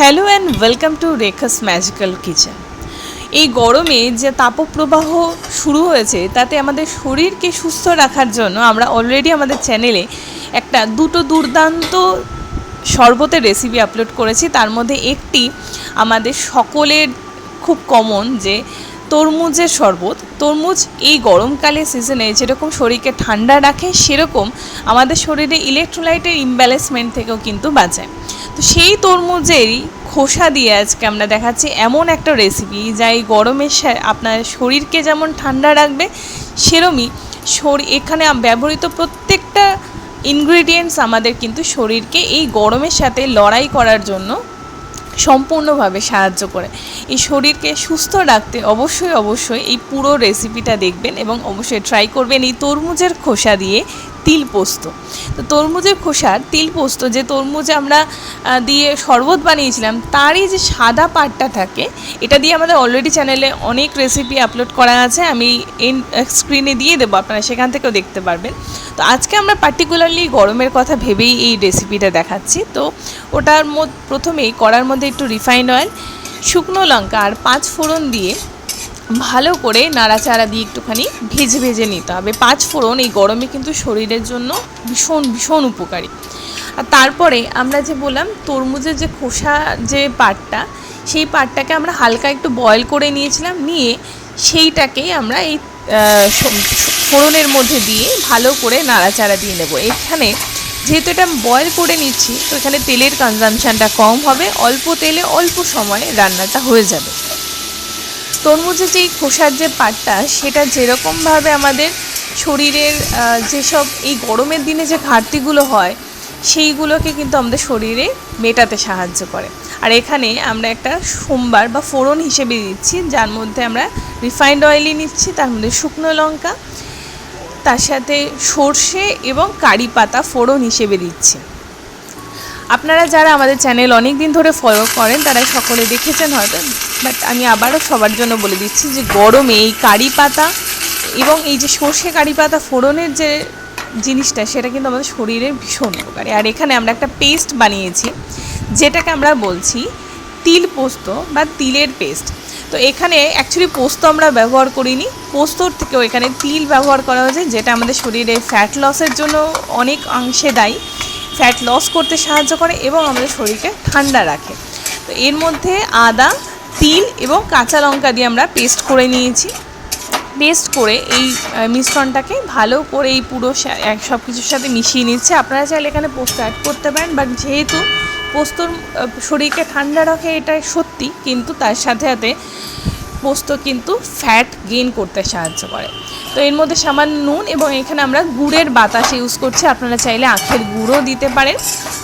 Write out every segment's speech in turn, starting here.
Hello and welcome to Rekha's magical kitchen এই গরমে যে তাপপ্রবাহ শুরু হয়েছে, তাতে আমাদের শরীরকে সুস্থ রাখার জন্য আমরা অলরেডি আমাদের চ্যানেলে একটা দুটো দুর্দান্ত শরবতের রেসিপি আপলোড করেছি। তার মধ্যে একটি আমাদের সকলের খুব কমন যে তরমুজের শরবত। তরমুজ এই গরমকালে সিজনে যেরকম শরীরকে ঠান্ডা রাখে, সেরকম আমাদের শরীরে ইলেকট্রোলাইটের ইমব্যালেন্সমেন্ট থেকেও কিন্তু বাঁচায়। তো সেই তরমুজেরই খোসা দিয়ে আজকে আমরা দেখাচ্ছি এমন একটা রেসিপি যা এই গরমের আপনার শরীরকে যেমন ঠান্ডা রাখবে, সেরমই শরীর এখানে ব্যবহৃত প্রত্যেকটা ইনগ্রিডিয়েন্টস আমাদের কিন্তু শরীরকে এই গরমের সাথে লড়াই করার জন্য সম্পূর্ণভাবে সাহায্য করে। এই শরীরকে সুস্থ রাখতে অবশ্যই অবশ্যই এই পুরো রেসিপিটা দেখবেন এবং অবশ্যই ট্রাই করবেন। এই তরমুজের খোসা দিয়ে তিল পোস্ত। তো তরমুজের খোসার তিল পোস্ত যে তরমুজ আমরা দিয়ে শরবত বানিয়েছিলাম, তারই যে সাদা পাটটা থাকে, এটা দিয়ে আমাদের অলরেডি চ্যানেলে অনেক রেসিপি আপলোড করা আছে, আমি এন স্ক্রিনে দিয়ে দেবো, আপনারা সেখান থেকেও দেখতে পারবেন। তো আজকে আমরা পার্টিকুলারলি গরমের কথা ভেবেই এই রেসিপিটা দেখাচ্ছি। তো ওটার মধ্যে প্রথমেই কড়ার মধ্যে একটু রিফাইন্ড অয়েল শুকনো লঙ্কা আর পাঁচ ফোড়ন দিয়ে ভালো করে নাড়াচাড়া দিয়ে একটুখানি ভেজে ভেজে নিতে হবে। পাঁচ ফোড়ন, এই গরমে কিন্তু শরীরের জন্য ভীষণ ভীষণ উপকারী। আর তারপরে আমরা যে বললাম, তরমুজের যে খোসা যে পাটটা, সেই পাটটাকে আমরা হালকা একটু বয়েল করে নিয়েছিলাম, নিয়ে সেইটাকেই আমরা এই ফোড়নের মধ্যে দিয়ে ভালো করে নাড়াচাড়া দিয়ে নেব। এখানে যেহেতু এটা বয়েল করে নিচ্ছি, তো এখানে তেলের কনজামশানটা কম হবে, অল্প তেলে অল্প সময়ে রান্নাটা হয়ে যাবে। তরমুজের যে এই খোসার যে পাটটা, সেটা যেরকমভাবে আমাদের শরীরের যেসব এই গরমের দিনে যে ঘাটতিগুলো হয়, সেইগুলোকে কিন্তু আমাদের শরীরে মেটাতে সাহায্য করে। আর এখানে আমরা একটা সোমবার বা ফোড়ন হিসেবে দিচ্ছি, যার মধ্যে আমরা রিফাইন্ড অয়েলই নিচ্ছি, তার মধ্যে শুকনো লঙ্কা, তার সাথে সর্ষে এবং কারি পাতা ফোড়ন হিসেবে দিচ্ছি। আপনারা যারা আমাদের চ্যানেল অনেক দিন ধরে ফলো করেন, তারা সকলে দেখেছেন হয়তো বাট আমি আবারও সবার জন্য বলে দিচ্ছি যে গরমে এই কারি পাতা এবং এই যে সর্ষে কারি পাতা ফোড়নের যে জিনিসটা, সেটা কিন্তু আমাদের শরীরের ভীষণ উপকারী। আর এখানে আমরা একটা পেস্ট বানিয়েছি, যেটাকে আমরা বলছি তিল পোস্ত বা তিলের পেস্ট তো এখানে অ্যাকচুয়ালি পোস্ত আমরা ব্যবহার করিনি, পোস্তর থেকেও এখানে তিল ব্যবহার করা হয়েছে, যেটা আমাদের শরীরে ফ্যাট লসের জন্য অনেক অংশে দায়ী। ফ্যাট লস করতে সাহায্য করে এবং আমাদের শরীরকে ঠান্ডা রাখে। তো এর মধ্যে আদা, তিল এবং কাঁচা লঙ্কা দিয়ে আমরা পেস্ট করে নিয়েছি। পেস্ট করে এই মিশ্রণটাকে ভালো করে এই পুরো সব কিছুর সাথে মিশিয়ে নিচ্ছে। আপনারা চাইলে এখানে পোস্ত অ্যাড করতে পারেন বাট যেহেতু পোস্তর শরীরকে ঠান্ডা রাখে এটা সত্যি, কিন্তু তার সাথে সাথে পোস্ত কিন্তু ফ্যাট গেইন করতে সাহায্য করে। তো এর মধ্যে সামান্য নুন এবং এখানে আমরা গুড়ের বাতাস ইউজ করছি। আপনারা চাইলে আখের গুঁড়ও দিতে পারেন।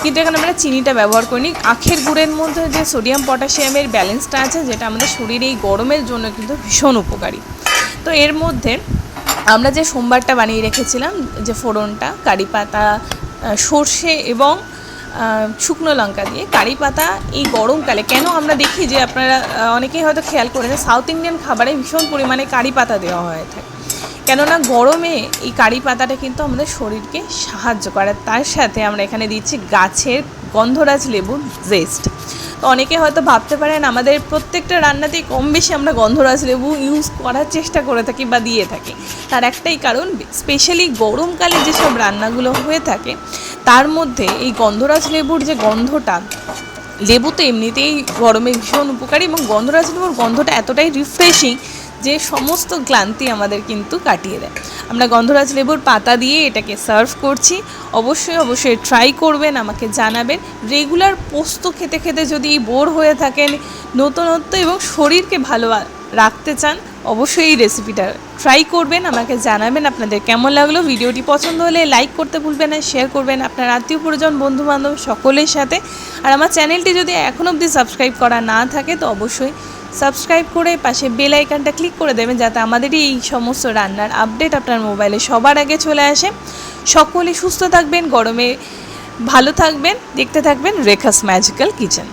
কিন্তু এখানে আমরা চিনিটা ব্যবহার করিনি। আখের গুড়ের মধ্যে যে সোডিয়াম পটাশিয়ামের ব্যালেন্সটা আছে, যেটা আমাদের শরীরে এই গরমের জন্য কিন্তু ভীষণ উপকারী। তো এর মধ্যে আমরা যে সোমবারটা বানিয়ে রেখেছিলাম, যে ফোড়নটা, কারি পাতা সর্ষে এবং শুকনো লঙ্কা দিয়ে। কারি পাতা এই গরমকালে কেন আমরা দেখি যে আপনারা অনেকেই হয়তো খেয়াল করেন সাউথ ইন্ডিয়ান খাবারে ভীষণ পরিমাণে কারি পাতা দেওয়া হয়ে থাকে। কেননা গরমে এই কারি পাতাটা কিন্তু আমাদের শরীরকে সাহায্য করে। তার সাথে আমরা এখানে দিচ্ছি গাছের গন্ধরাজ লেবুর জেস্ট তো অনেকে হয়তো ভাবতে পারেন, আমাদের প্রত্যেকটা রান্নাতেই কম বেশি আমরা গন্ধরাজ লেবু ইউজ করার চেষ্টা করে থাকি বা দিয়ে থাকি। তার একটাই কারণ স্পেশালি গরমকালে যেসব রান্নাগুলো হয়ে থাকে, তার মধ্যে এই গন্ধরাজ লেবুর যে গন্ধটা, লেবু তো এমনিতেই গরমে ভীষণ উপকারী এবং গন্ধরাজ লেবুর গন্ধটা এতটাই রিফ্রেশিং যে সমস্ত ক্লান্তি আমাদের কিন্তু কাটিয়ে দেয়। আমরা গন্ধরাজ লেবুর পাতা দিয়ে এটাকে সার্ভ করছি। অবশ্যই অবশ্যই ট্রাই করবেন, আমাকে জানাবেন। রেগুলার পোস্ত খেতে খেতে যদি বোর হয়ে থাকেন, নতুনত্ব এবং শরীরকে ভালো রাখতে চান, অবশ্যই এই রেসিপিটা ট্রাই করবেন, আমাকে জানাবেন আপনাদের কেমন লাগল। ভিডিওটি পছন্দ হলে লাইক করতে ভুলবেন না, শেয়ার করবেন আপনার আত্মীয়, পরিজন বন্ধু বান্ধব সকলের সাথে। আর আমার চ্যানেলটি যদি এখন অবধি সাবস্ক্রাইব করা না থাকে, তো অবশ্যই সাবস্ক্রাইব করে পাশে বেল আইকনটা ক্লিক করে দেবেন যাতে আমাদেরই এই সমস্ত রান্নার আপডেট আপনার মোবাইলে সবার আগে চলে আসে। সকলে সুস্থ থাকবেন, গরমে ভালো থাকবেন, দেখতে থাকবেন রেখাস ম্যাজিক্যাল কিচেন।